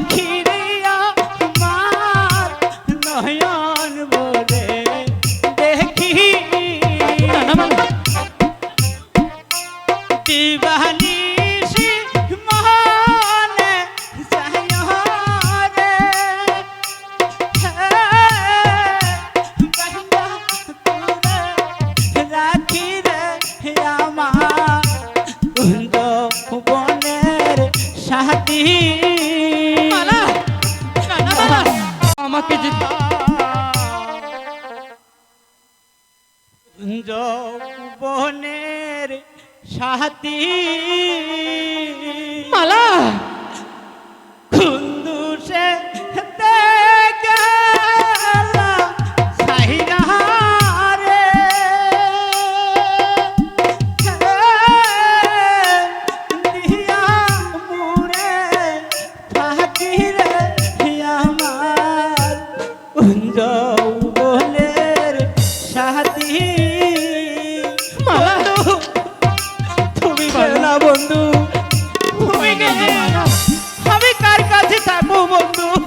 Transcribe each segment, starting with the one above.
back. चाहती। বন্ধু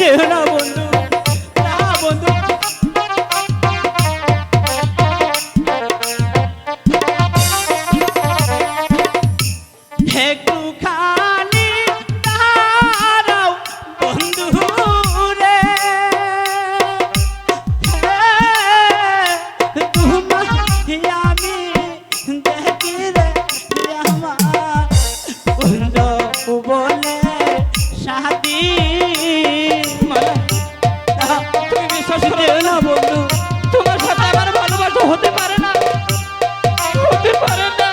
যেও না বন্ধু না বন্ধু। একটু খানি দাঁড়াও বন্ধু রে। তুমি আমি বলে শাদী ভালোবাসা দিও না বন্ধু? তোমার সাথে আমার ভালোবাসা হতে পারে না। হতে পারে না।